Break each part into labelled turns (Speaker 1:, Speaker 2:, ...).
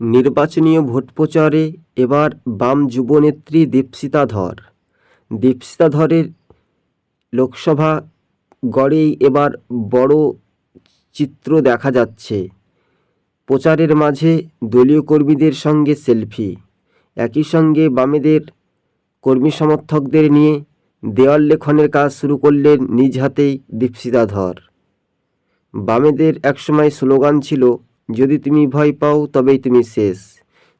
Speaker 1: নির্বাচনীয় vote প্রচারে এবার বাম যুবনেত্রী দীপশিতা ধর দীপশিতা ধরের লোকসভা গড়েই এবার বড় চিত্র দেখা যাচ্ছে। প্রচারের মাঝে দলীয় কর্মীদের সঙ্গে সেলফি। একই সঙ্গে বামেদের কর্মী সমর্থকদের নিয়ে দেওয়াল লেখনের কাজ শুরু করলেন নিজ হাতেই দীপশিতা ধর বামেদের একসময় স্লোগান ছিল যদি তুমি ভয় পাও, তবেই তুমি শেষ।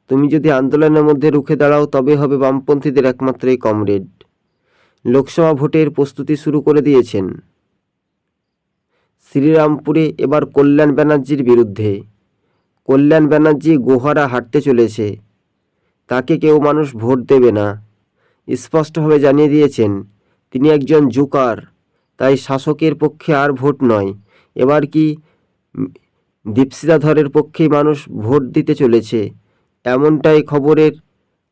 Speaker 1: তুমি যদি আন্দোলনের মধ্যে রুখে দাঁড়াও তবে হবে বামপন্থীদের একমাত্রই কমরেড। লোকসভা ভোটের প্রস্তুতি শুরু করে দিয়েছেন। শ্রীরামপুরে এবার কল্যাণ ব্যানার্জির বিরুদ্ধে। কল্যাণ ব্যানার্জি গোহারা হাঁটতে চলেছে। তাকে কেউ মানুষ ভোট দেবে না। স্পষ্টভাবে জানিয়ে দিয়েছেন, তিনি একজন জুকার, তাই শাসকের পক্ষে আর ভোট নয়। এবার কি উম, দীপশিতা ধরের পক্ষেই মানুষ ভোট দিতে চলেছে। এমনটাই খবরের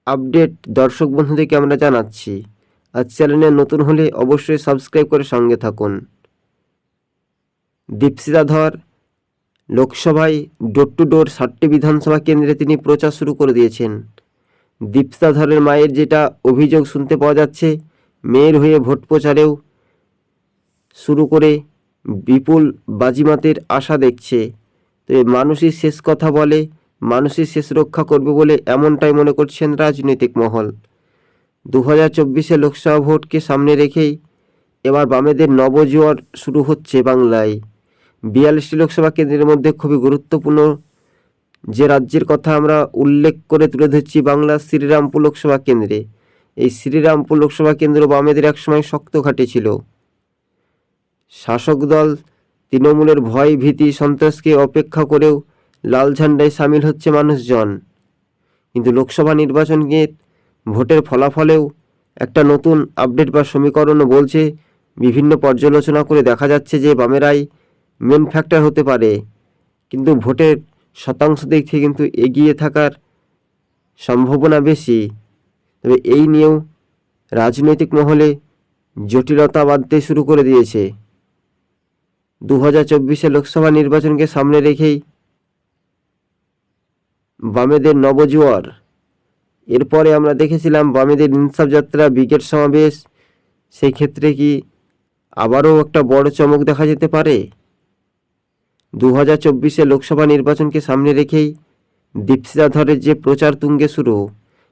Speaker 1: আপডেট দর্শক বন্ধুদেরকে আমরা জানাচ্ছি। আর চ্যানেলে নতুন হলে অবশ্যই সাবস্ক্রাইব করে সঙ্গে থাকুন। দীপশিতা ধর লোকসভায় ডোর টু ডোর ষাটটি বিধানসভা কেন্দ্রে তিনি প্রচার শুরু করে দিয়েছেন। দীপশিতা ধরের মায়ের যেটা অভিযোগ শুনতে পাওয়া যাচ্ছে মেয়ের হয়ে ভোট প্রচারেও শুরু করে বিপুল বাজিমাতের আশা দেখছে। তো মানুষই শেষ কথা বলে, মানুষই শেষ রক্ষা করবে বলে এমনটাই মনে করছেন রাজনৈতিক মহল। দু হাজার চব্বিশে লোকসভা ভোটকে সামনে রেখেই এবার বামেদের নবজোয়ার শুরু হচ্ছে বাংলায়। বিয়াল্লিশটি লোকসভা কেন্দ্রের মধ্যে খুবই গুরুত্বপূর্ণ যে রাজ্যের কথা আমরা উল্লেখ করে তুলে ধরছি বাংলার শ্রীরামপুর লোকসভা কেন্দ্রে। এই শ্রীরামপুর লোকসভা কেন্দ্র বামেদের একসময় শক্ত ঘাটে ছিল। শাসক দল তৃণমূলের ভয়, ভীতি, সন্ত্রাসকে অপেক্ষা করেও লাল ঝান্ডায় সামিল হচ্ছে মানুষজন। কিন্তু লোকসভা নির্বাচনকে ভোটের ফলাফলেও একটা নতুন আপডেট বা সমীকরণও বলছে, বিভিন্ন পর্যালোচনা করে দেখা যাচ্ছে যে বামেরাই মেন ফ্যাক্টর হতে পারে। কিন্তু ভোটের শতাংশ দিক থেকে কিন্তু এগিয়ে থাকার সম্ভাবনা বেশি। তবে এই নিয়েও রাজনৈতিক মহলে জটিলতা বাঁধতে শুরু করে দিয়েছে। দু হাজার চব্বিশে লোকসভা নির্বাচনকে সামনে রেখেই বামেদের নবজোয়ার। এরপরে আমরা দেখেছিলাম বামেদের ইনসাফ যাত্রা, ব্রিগেড সমাবেশ সেই ক্ষেত্রে কি আবারও একটা বড় চমক দেখা যেতে পারে? দু হাজার চব্বিশে লোকসভা নির্বাচনকে সামনে রেখেই দীপশিতা ধরের যে প্রচার তুঙ্গে শুরু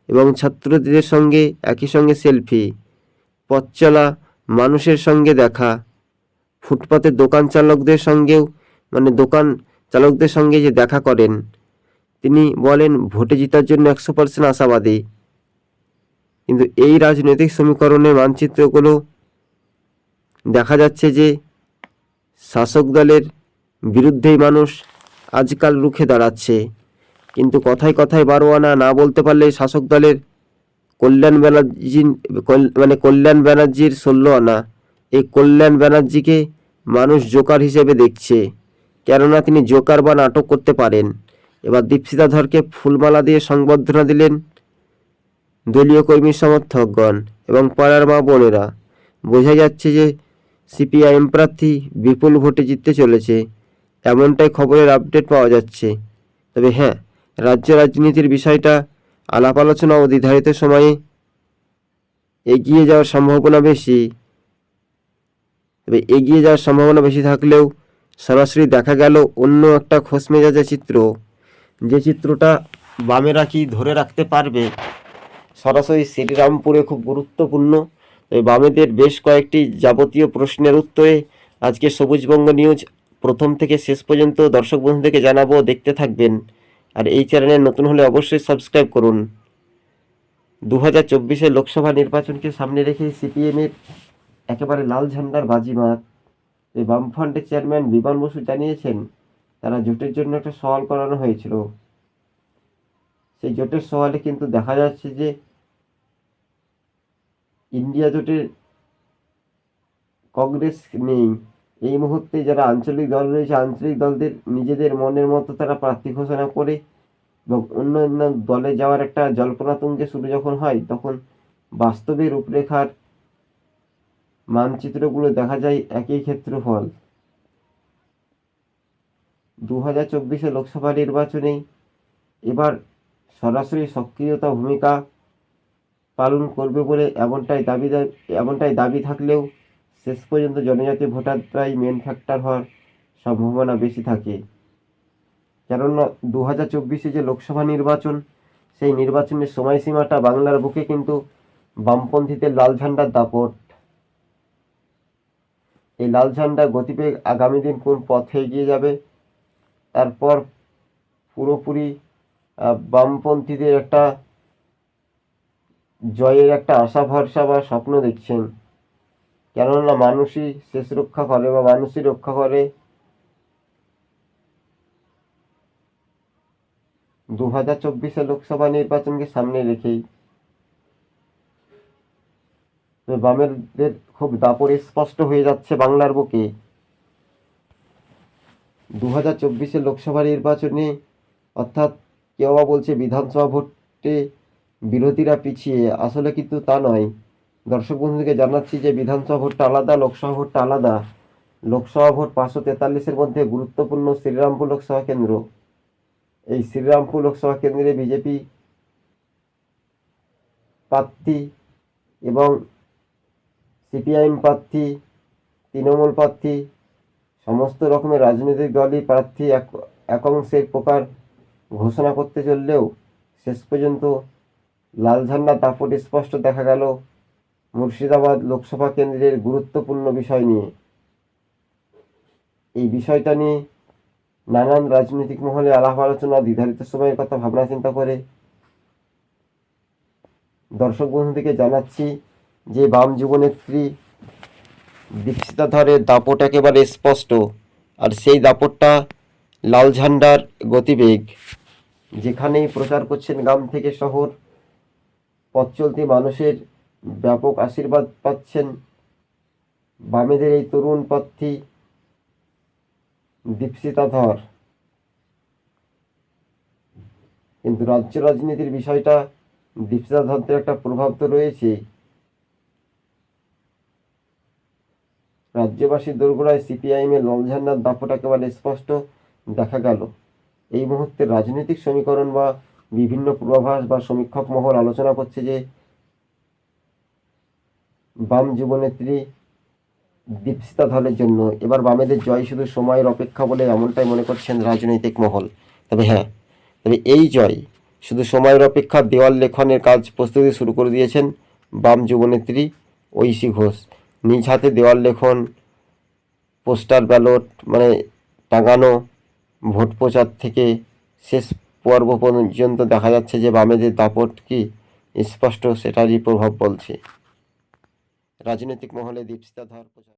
Speaker 1: এবং ছাত্রদের সঙ্গে একই সঙ্গে সেলফি পথচলা মানুষের সঙ্গে দেখা ফুটপাতের দোকান চালকদের সঙ্গেও মানে দোকান চালকদের সঙ্গে যে দেখা করেন, তিনি বলেন, ভোটে জেতার জন্য একশো পার্সেন্ট আশাবাদী। কিন্তু এই রাজনৈতিক সমীকরণের মানচিত্রগুলো দেখা যাচ্ছে যে শাসক দলের বিরুদ্ধেই মানুষ আজকাল রুখে দাঁড়াচ্ছে। কিন্তু কথায় কথায় বারো আনা না বলতে পারলে শাসক দলের কল্যাণ ব্যানার্জি মানে কল্যাণ ব্যানার্জির ষোলো আনা। এই কল্যাণ ব্যানার্জিকে মানুষ জোকার হিসেবে দেখছে, কেননা তিনি জোকার বা নাটক করতে পারেন। এবার দীপশিতা ধরকে ফুলমালা দিয়ে সংবর্ধনা দিলেন দলীয় কর্মী সমর্থকগণ এবং পাড়ার মা বোনেরা। বোঝা যাচ্ছে যে সিপিআইএম প্রার্থী বিপুল ভোটে জিততে চলেছে, এমনটাই খবরের আপডেট পাওয়া যাচ্ছে। তবে হ্যাঁ রাজ্য রাজনীতির বিষয়টা আলাপ আলোচনা ও নির্ধারিত সময়ে এগিয়ে যাওয়ার সম্ভাবনা বেশি। তবে এগিয়ে যাওয়ার সম্ভাবনা বেশি থাকলেও সরাসরি দেখা গেল অন্য একটা খোশ মেজাজের চিত্র। যে চিত্রটা বামেরা কি ধরে রাখতে পারবে, সরাসরি শ্রীরামপুরে খুব গুরুত্বপূর্ণ। তবে বামেদের বেশ কয়েকটি যাবতীয় প্রশ্নের উত্তরে আজকে সবুজবঙ্গ নিউজ প্রথম থেকে শেষ পর্যন্ত দর্শক বন্ধুদেরকে জানাব, দেখতে থাকবেন। আর এই চ্যানেলে নতুন হলে অবশ্যই সাবস্ক্রাইব করুন। দু হাজার লোকসভা নির্বাচনকে সামনে রেখে সিপিএমের একেবারে লাল ঝান্ডার বাজিমাত। এই বামফ্রন্টের চেয়ারম্যান বিমান বসু জানিয়েছেন, তারা জোটের জন্য একটা সওয়াল করানো হয়েছিল। সেই জোটের সওয়ালে কিন্তু দেখা যাচ্ছে যে ইন্ডিয়া জোটের কংগ্রেস নেই। এই মুহূর্তে যারা আঞ্চলিক দল রয়েছে, আঞ্চলিক দলদের নিজেদের মনের মতো তারা প্রার্থী ঘোষণা করে এবং অন্য অন্য দলে যাওয়ার একটা জল্পনা তুঙ্গে শুরু যখন হয়, তখন বাস্তবে রূপরেখার মানচিত্রগুলো দেখা যায় একই ক্ষেত্রফল। দু হাজার চব্বিশে লোকসভা নির্বাচনে এবার সরাসরি সক্রিয়তা ভূমিকা পালন করবে বলে এমনটাই দাবি এমনটাই দাবি থাকলেও শেষ পর্যন্ত জনজাতি ভোটাররাই মেন ফ্যাক্টর হওয়ার সম্ভাবনা বেশি থাকে। কেননা দু হাজার চব্বিশে যে লোকসভা নির্বাচন, সেই নির্বাচনের সময়সীমাটা বাংলার বুকে কিন্তু বামপন্থীদের লাল ঝান্ডার দাপট। এই লাল ঝান্ডা গতিবেগ আগামী দিন কোন পথে এগিয়ে যাবে? তারপর পুরোপুরি বামপন্থীদের একটা জয়ের একটা আশা ভরসা বা স্বপ্ন দেখছেন। কেননা মানুষই শেষ রক্ষা করে বা মানুষই রক্ষা করে দু হাজার চব্বিশে লোকসভা নির্বাচনকে সামনে রেখেই। বামেরদের খুব দাপট স্পষ্ট হয়ে যাচ্ছে বাংলার বুকে। দু হাজার চব্বিশে লোকসভা নির্বাচনে অর্থাৎ কেউ বলছে বিধানসভা ভোটে বিরোধীরা পিছিয়ে, আসলে কিন্তু তা নয়। দর্শক বন্ধুদেরকে জানাচ্ছি যে বিধানসভা ভোটটা আলাদা, লোকসভা ভোটটা আলাদা। লোকসভা ভোট পাঁচশো তেতাল্লিশের মধ্যে গুরুত্বপূর্ণ শ্রীরামপুর লোকসভা কেন্দ্র। এই শ্রীরামপুর লোকসভা কেন্দ্রে বিজেপি প্রার্থী এবং সিপিআইএম প্রার্থী, তৃণমূল প্রার্থী, সমস্ত রকমের রাজনৈতিক দলই প্রার্থী এক একাংশের প্রকার ঘোষণা করতে চললেও শেষ পর্যন্ত লাল ঝান্ডা দাপট স্পষ্ট দেখা গেল মুর্শিদাবাদ লোকসভা কেন্দ্রের গুরুত্বপূর্ণ বিষয় নিয়ে। এই বিষয়টা নিয়ে নানান রাজনৈতিক মহলে আলাপ আলোচনা নির্ধারিত সময়ের কথা ভাবনা চিন্তা করে দর্শক বন্ধুদেরকে জানাচ্ছি যে বাম যুবনেত্রী দীক্ষিতা ধরের দাপট একেবারে স্পষ্ট, আর সেই দাপটটা লাল ঝান্ডার গতিবেগ। যেখানেই প্রচার করছেন গ্রাম থেকে শহর, পথ মানুষের ব্যাপক আশীর্বাদ পাচ্ছেন বামেদের এই তরুণ প্রার্থী দীপশিতা ধর কিন্তু রাজ্য রাজনীতির বিষয়টা দীপশিতা ধরদের একটা প্রভাব তো রয়েছে। রাজ্যবাসীর দোরগোড়ায় সিপিআইএমের লাল ঝান্ডার দাপট একেবারে স্পষ্ট দেখা গেল। এই মুহূর্তে রাজনৈতিক সমীকরণ বা বিভিন্ন পূর্বাভাস বা সমীক্ষক মহল আলোচনা করছে যে বাম যুবনেত্রী দীপশিতা ধরের জন্য। এবার বামেদের জয় শুধু সময়ের অপেক্ষা বলে এমনটাই মনে করছেন রাজনৈতিক মহল। তবে হ্যাঁ তবে এই জয় শুধু সময়ের অপেক্ষা দেওয়াল লেখনের কাজ প্রস্তুতি শুরু করে দিয়েছেন বাম যুবনেত্রী ঐশী ঘোষ। নিজ হাতে দেওয়াল লেখন, পোস্টার ব্যালট মানে টাঙানো, ভোট প্রচার থেকে শেষ পর্ব পর্যন্ত দেখা যাচ্ছে যে বামেদের দাপট কি স্পষ্ট সেটারই প্রভাব বলছে। রাজনৈতিক মহলে দীপশিতা ধর প্রচার